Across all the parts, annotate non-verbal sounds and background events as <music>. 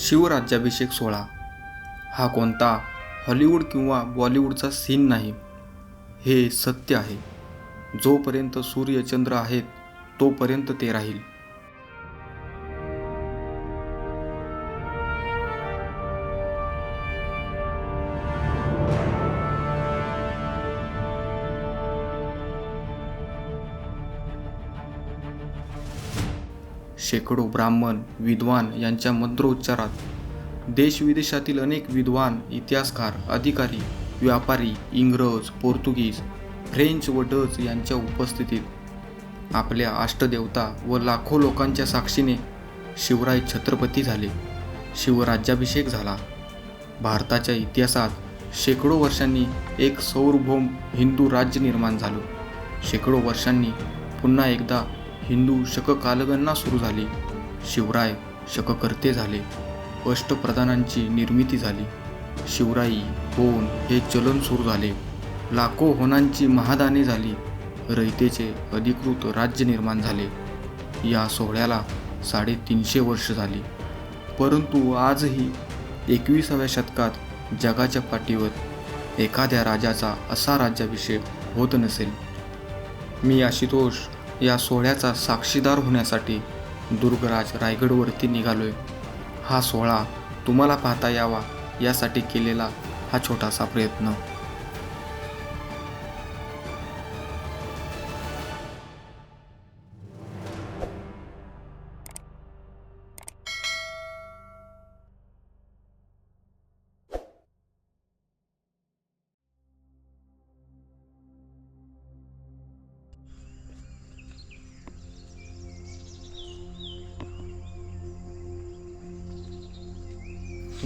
शिवराज्याभिषेक सोहळा. हा कोणता हॉलिवूड किंवा बॉलिवूडचा सीन नाही हे सत्य आहे. जोपर्यंत सूर्यचंद्र आहेत तोपर्यंत ते राहील. शेकडो ब्राह्मण विद्वान यांच्या मंत्रोच्चारात देशविदेशातील अनेक विद्वान इतिहासकार अधिकारी व्यापारी इंग्रज पोर्तुगीज फ्रेंच व डच यांच्या उपस्थितीत आपल्या अष्टदेवता व लाखो लोकांच्या साक्षीने शिवराय छत्रपती झाले. शिवराज्याभिषेक झाला. भारताच्या इतिहासात शेकडो वर्षांनी एक सौरभौम हिंदू राज्य निर्माण झालं. शेकडो वर्षांनी पुन्हा एकदा हिंदू शककालगणना सुरू झाली. शिवराय शककर्ते झाले. अष्टप्रधानांची निर्मिती झाली. शिवराई होन हे चलन सुरू झाले. लाखो होनांची महादाने झाली. रयतेचे अधिकृत राज्य निर्माण झाले. या सोहळ्याला साडेतीनशे वर्ष झाली. परंतु आजही एकविसाव्या शतकात जगाच्या पाठीवर एखाद्या राजाचा असा राज्याभिषेक होत नसेल. मी आशुतोष या सोहळ्याचा साक्षीदार होण्यासाठी दुर्गराज रायगडवरती निघालोय. हा सोहळा तुम्हाला पाहता यावा यासाठी केलेला हा छोटासा प्रयत्न.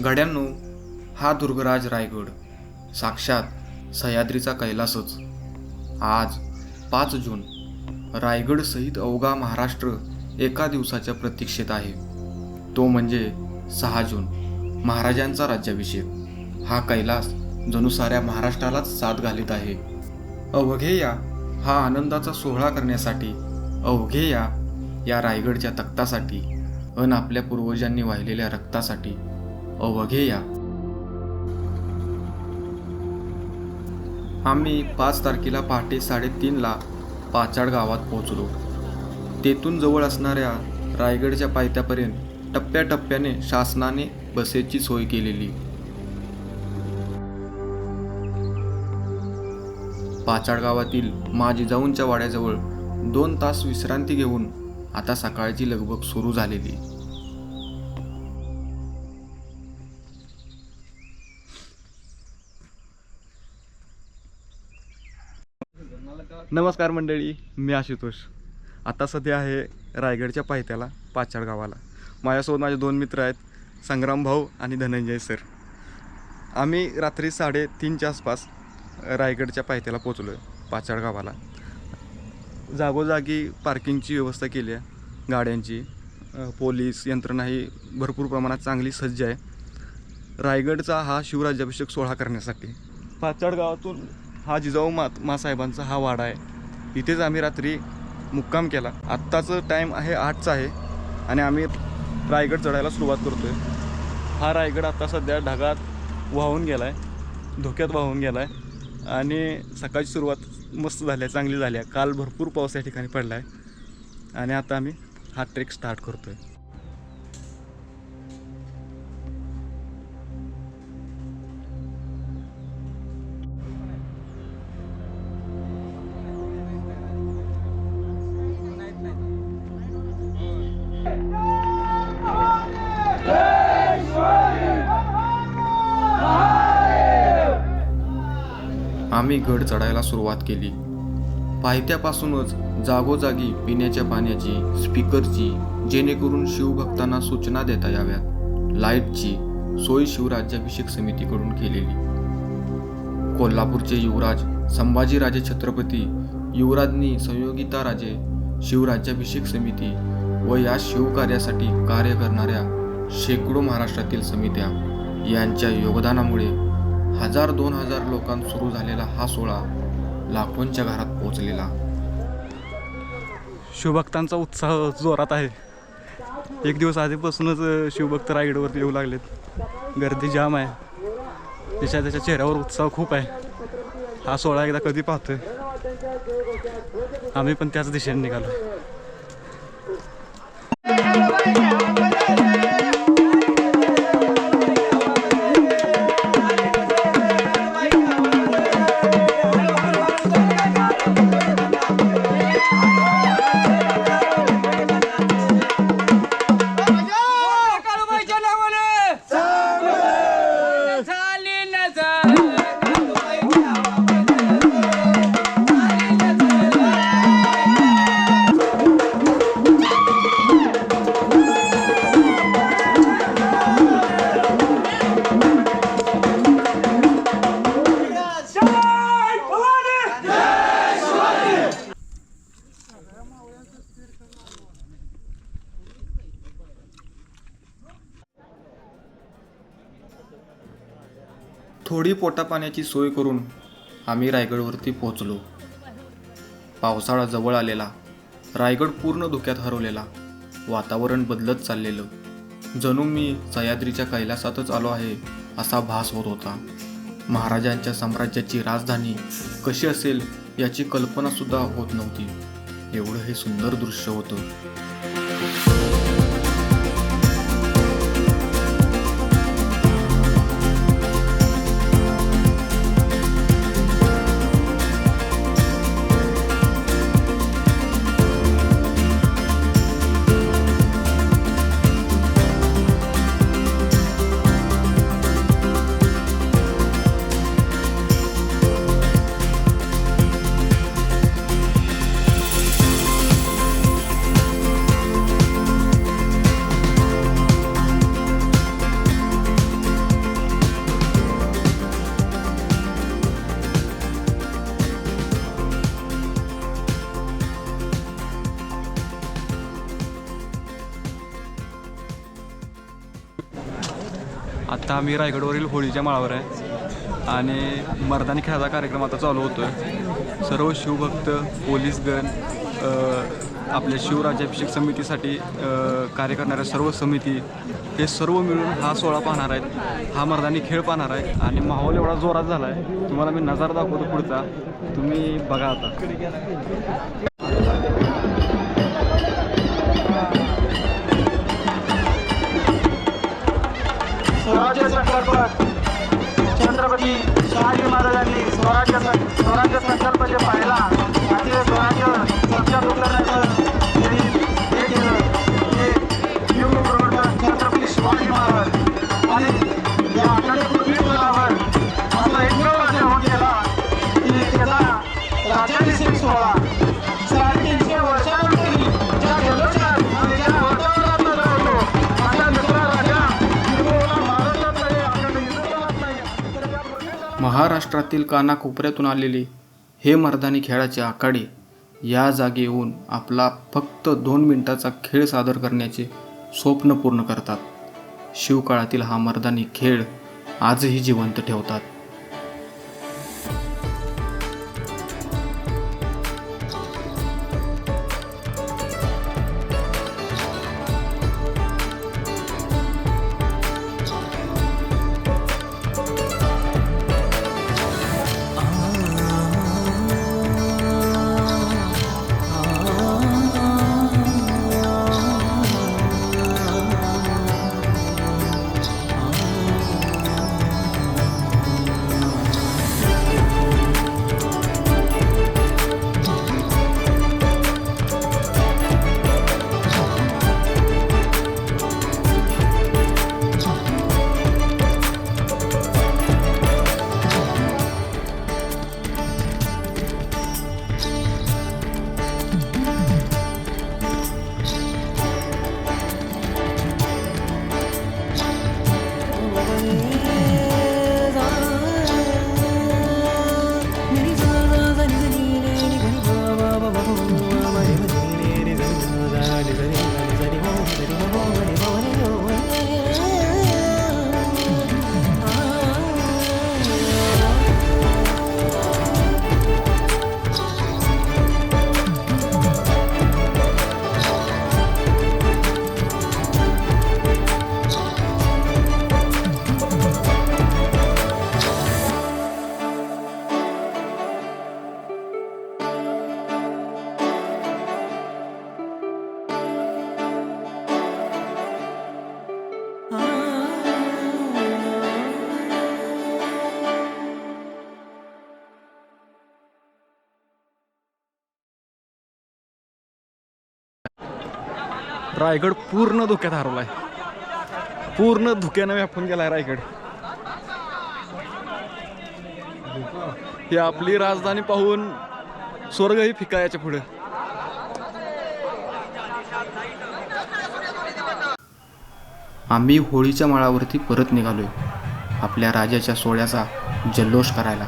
गड्यांनो हा दुर्गराज रायगड. साक्षात सह्याद्रीचा कैलासच. आज पाच जून रायगडसहित अवघा महाराष्ट्र एका दिवसाच्या प्रतीक्षेत आहे. तो म्हणजे सहा जून महाराजांचा राज्याभिषेक. हा कैलास जणू साऱ्या महाराष्ट्रालाच साथ घालीत आहे. अवघेया हा आनंदाचा सोहळा करण्यासाठी अवघेया या रायगडच्या तख्तासाठी अन आपल्या पूर्वजांनी वाहिलेल्या रक्तासाठी अवघे या। आम्ही पाच तारखेला पहाटे साडेतीनला पाचाड गावात पोहोचलो. तेथून जवळ असणाऱ्या रायगडच्या पायथ्यापर्यंत टप्प्याटप्प्याने शासनाने बसेची सोय केलेली. पाचाड गावातील माझी जाऊनच्या वाड्याजवळ दोन तास विश्रांती घेऊन आता सकाळची लगबग सुरू झालेली. नमस्कार मंडळी मी आशुतोष. आता सध्या आहे रायगडच्या पायथ्याला पाचाड गावाला. माझ्यासोबत माझे दोन मित्र आहेत संग्राम भाऊ आणि धनंजय सर. आम्ही रात्री साडेतीनच्या आसपास रायगडच्या पायथ्याला पोचलो आहे पाचाड गावाला. जागोजागी पार्किंगची व्यवस्था केली आहे गाड्यांची. पोलीस यंत्रणा ही भरपूर प्रमाणात चांगली सज्ज आहे. रायगडचा हा शिवराज्याभिषेक सोहळा करण्यासाठी. पाचाड गावातून हा जिजाऊ मा मासाहेबांचा हा वाडा आहे. इथेच आम्ही रात्री मुक्काम केला. आत्ताचं टाईम आहे आठचा आहे आणि आम्ही रायगड चढायला सुरुवात करतो आहे हा रायगड आत्ता सध्या ढगात वाहून गेला आहे धोक्यात वाहून गेला आहे आणि सकाळची सुरुवात मस्त झाली आहे चांगली झाली आहे. काल भरपूर पाऊस या ठिकाणी पडला आहे आणि आता आम्ही हा ट्रेक स्टार्ट करतो आहे आम्ही गड चढायला सुरुवात केली. पायथ्यापासूनच जागोजागी पिण्याच्या पाण्याची स्पीकरची जेणेकरून शिवभक्तांना सूचना देता याव्यात. लाईटची सोय शिवराज्याभिषेक समितीकडून केलेली. कोल्हापूरचे युवराज संभाजीराजे छत्रपती युवराजनी संयोगिता राजे शिवराज्याभिषेक समिती व या शिवकार्यासाठी कार्य करणाऱ्या शेकडो महाराष्ट्रातील समित्या यांच्या योगदानामुळे हजार दोन हजार लोकां सुरू झालेला हा सोहळा लाखोंच्या घरात पोहोचलेला. शिवभक्तांचा उत्साह जोरात आहे. एक दिवस आधीपासूनच शिवभक्त रायगडवरती येऊ लागलेत. गर्दी जाम आहे. त्याच्या त्याच्या चेहऱ्यावर उत्साह खूप आहे. हा सोहळा एकदा कधी पाहतोय? आम्ही पण त्याच दिशेने निघालो. थोडी पोटापाण्याची सोय करून आम्ही रायगडवरती पोहोचलो. पावसाळा जवळ आलेला रायगड पूर्ण धुक्यात हरवलेला वातावरण बदलत चाललेलं. जणू मी सह्याद्रीच्या कैलासातच आलो आहे असा भास होत होता. महाराजांच्या साम्राज्याची राजधानी कशी असेल याची कल्पनासुद्धा होत नव्हती. एवढं हे सुंदर दृश्य होतं. आम्ही रायगडवरील होळीच्या माळावर आहे. आणि मर्दानी खेळाचा कार्यक्रम आता चालू होतो सर्व शिवभक्त पोलीसगण गण आपल्या शिवराज्याभिषेक समितीसाठी कार्य करणाऱ्या सर्व समिती हे सर्व मिळून हा सोहळा पाहणार आहेत. हा मर्दानी खेळ पाहणार आहे आणि माहोल एवढा जोरात झाला आहे तुम्हाला मी नजारा दाखवतो पुढचा. तुम्ही बघा आता. छत्रपती शिवाजी महाराजांनी स्वराज्य स्वराज्य संकल्प जे पाहिला आणि स्वराज्य साक्षात उतरण्याचं महाराष्ट्रातील कानाकोपऱ्यातून आलेले हे मर्दानी खेळाचे आखाडे या जागी येऊन आपला फक्त दोन मिनिटाचा खेळ सादर करण्याचे स्वप्न पूर्ण करतात. शिवकाळातील हा मर्दानी खेळ आजही जिवंत ठेवतात. रायगड पूर्ण धोक्यात हरवलाय. पूर्ण धुक्यानं व्यापून गेलाय रायगड. ही आपली राजधानी पाहून स्वर्गही फिका याच्यापुढे. आम्ही होळीच्या माळावरती परत निघालोय. आपल्या राजाच्या सोहळ्याचा जल्लोष करायला.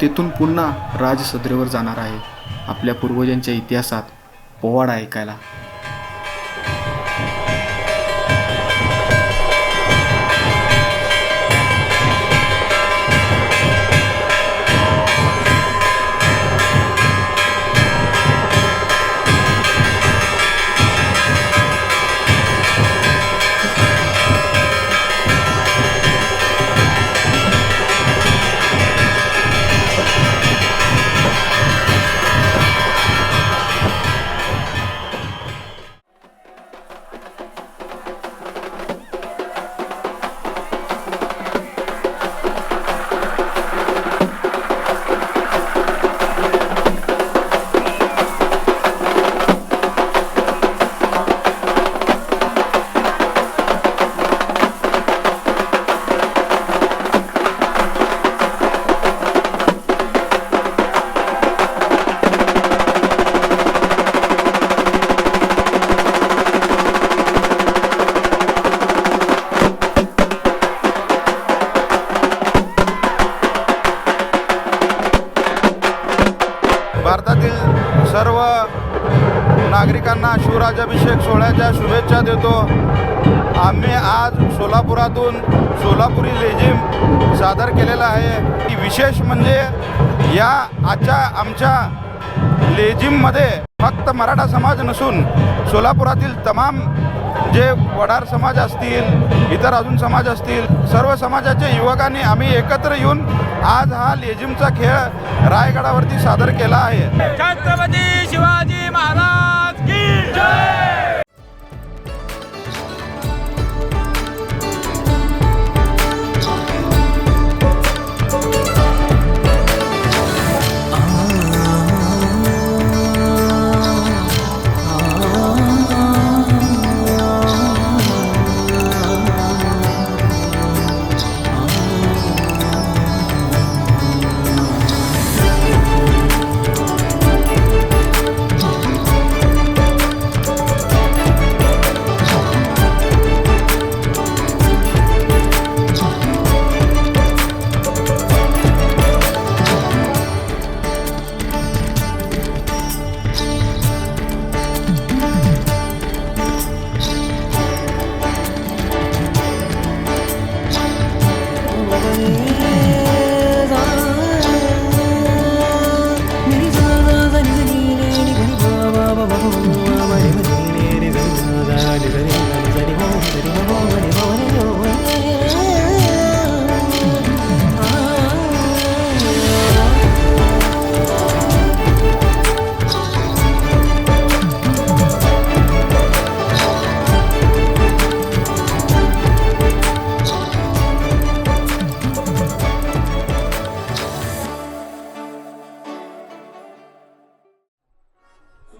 तेथून पुन्हा राजसद्रेवर जाणार आहे. आपल्या पूर्वजांच्या इतिहासात पोवाडा ऐकायला. सोलापुरी लेझिम सादर केलेला आहे. की विशेष म्हणजे या आजच्या आमच्या लेझिममध्ये फक्त मराठा समाज नसून सोलापुरातील तमाम जे वडार समाज असतील इतर अजून समाज असतील सर्व समाजाच्या युवकांनी आम्ही एकत्र येऊन आज हा लेझिमचा खेळ रायगडावरती सादर केला आहे. छत्रपती शिवाजी महाराज की जय!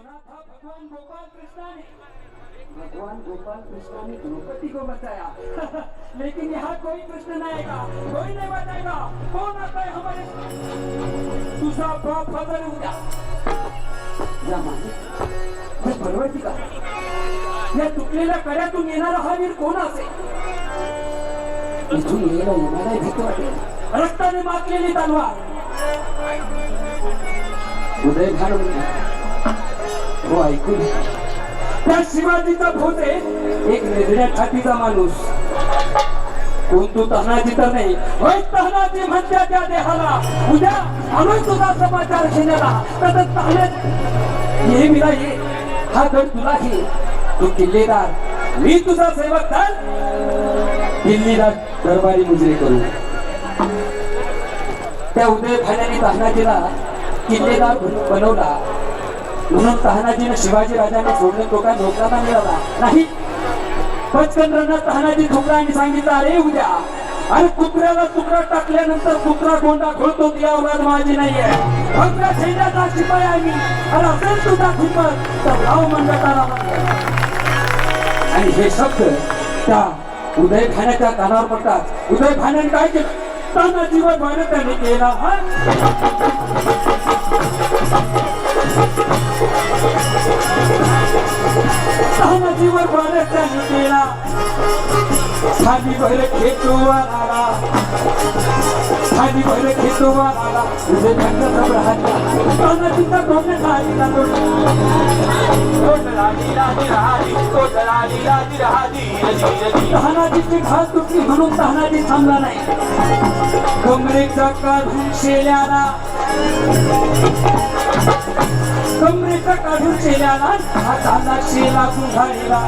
भगवान गोपाल कृष्णा ने भगवान गोपाल कृष्णा ने द्रौपदी को बचाया <laughs> लेकिन यहाँ कोई कृष्ण नहीं आएगा कोई नहीं बचाएगा। कौन आता है हमारे तुझा बाप या मागे का। या तुटलेल्या कड्यातून येणारा हा वीर कोण असेल इथून येणं येणारा भीती वाटेल रक्ताने मातलेली तलवार। उदय घालून हो ऐकून त्या शिवाजीचा भोजे एक निर्णय छातीचा माणूस. कोण तू तहनाची तर नाही. होय तहनाजी म्हणत्या त्या देहाला. उद्या आम्ही तुझा समाचार घेण्याला. तसंच तहण्यात ये मिला ये. हा गड तुला घे. तू किल्लेदार. मी तुझा सेवक तर दिल्लीला दरबारी मुजरे करू. त्या उदय भाण्याने तहनाजीला किल्लेदार बनवला. म्हणून तहानाजीने शिवाजी राजाने सोडले. तो काय नोकराला मिळाला नाही. पचकन रणात ठोकरांनी ठोकला आणि सांगितलं अरे उद्या. अरे कुत्र्याला तुकडा टाकल्यानंतर कुत्रा कोंडा खोळतो ती औलाद माझी नाहीये. भद्रा सैन्याचा शिपाई आहे मी अरे असेल तुझा हिंमत तर राव मंडळाला आणि हे शब्द त्या उदय खाण्याच्या कानावर पडतात. उदय खाण्याने काय केलं? ताना जीवन भाडं त्याने केला. हा? ताना जीवन भाडं त्याने केला खाली भर खेतोवा आला खाली भर खेतोवा आला उदय खाण्याचा जबड हातला ताना तिथं डोक्यात खाली तहानाजीची घास तुटली म्हणून तहानाजी थांबला नाही। कमरेचा काढून शेल्याला। कमरेचा काढून शेल्याला हा झाला शेला गुंढाळीला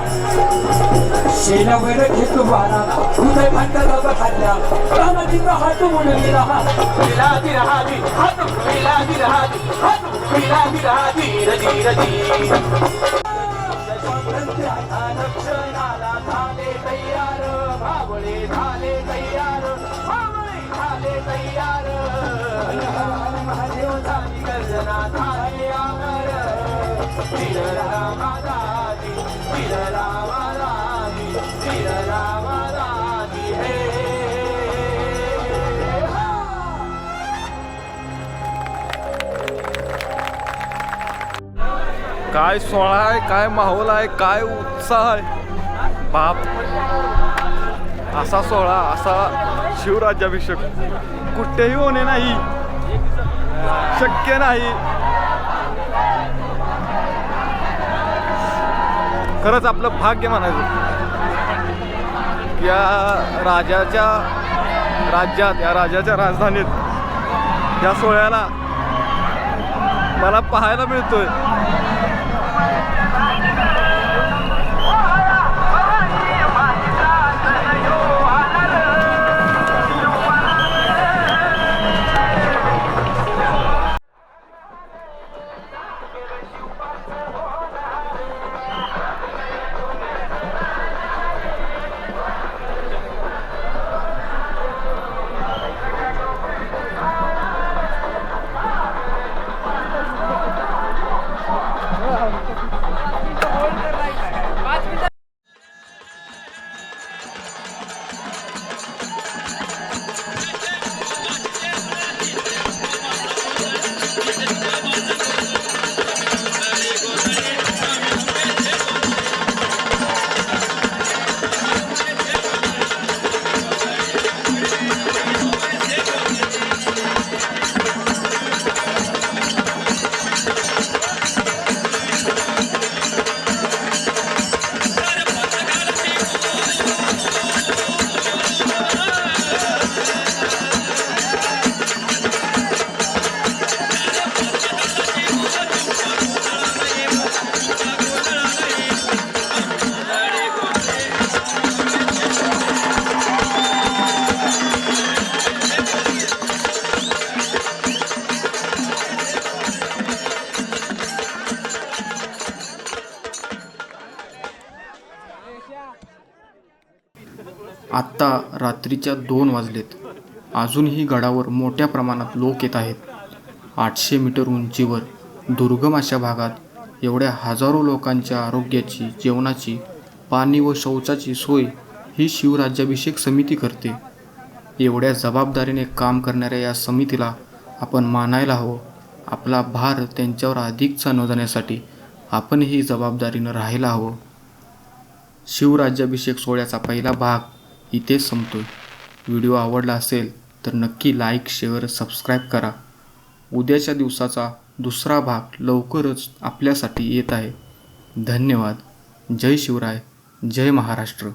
शेला वेळ घेतो बाळाला हृदय भांड्याला बघाल्या तहानाजीचा हात म्हणून गेला हा काय सोहळा आहे काय माहोल आहे काय उत्साह आहे. बाप. असा सोहळा असा शिवराज्याभिषेक. कुठेही होणे नाही. शक्य नाही. खरंच आपलं भाग्य म्हणायचं. या राजाच्या राज्यात या राजाच्या राजधानीत या सोहळ्याला मला पाहायला मिळतोय. रात्रीच्या दोन वाजलेत. अजूनही गडावर मोठ्या प्रमाणात लोक येत आहेत. आठशे मीटर उंचीवर दुर्गम अशा भागात एवढ्या हजारो लोकांच्या आरोग्याची जेवणाची पाणी व शौचाची सोय ही शिवराज्याभिषेक समिती करते. एवढ्या जबाबदारीने काम करणाऱ्या या समितीला आपण मानायला हवं. आपला भार त्यांच्यावर अधिकचा न जाण्यासाठी आपणही जबाबदारीनं राहायला हवं. शिवराज्याभिषेक सोहळ्याचा पहिला भाग इथेच संपतोय. व्हिडिओ आवडला असेल तर नक्की लाईक शेअर सबस्क्राईब करा. उद्याच्या दिवसाचा दुसरा भाग लवकरच आपल्यासाठी येत आहे. धन्यवाद. जय शिवराय. जय महाराष्ट्र.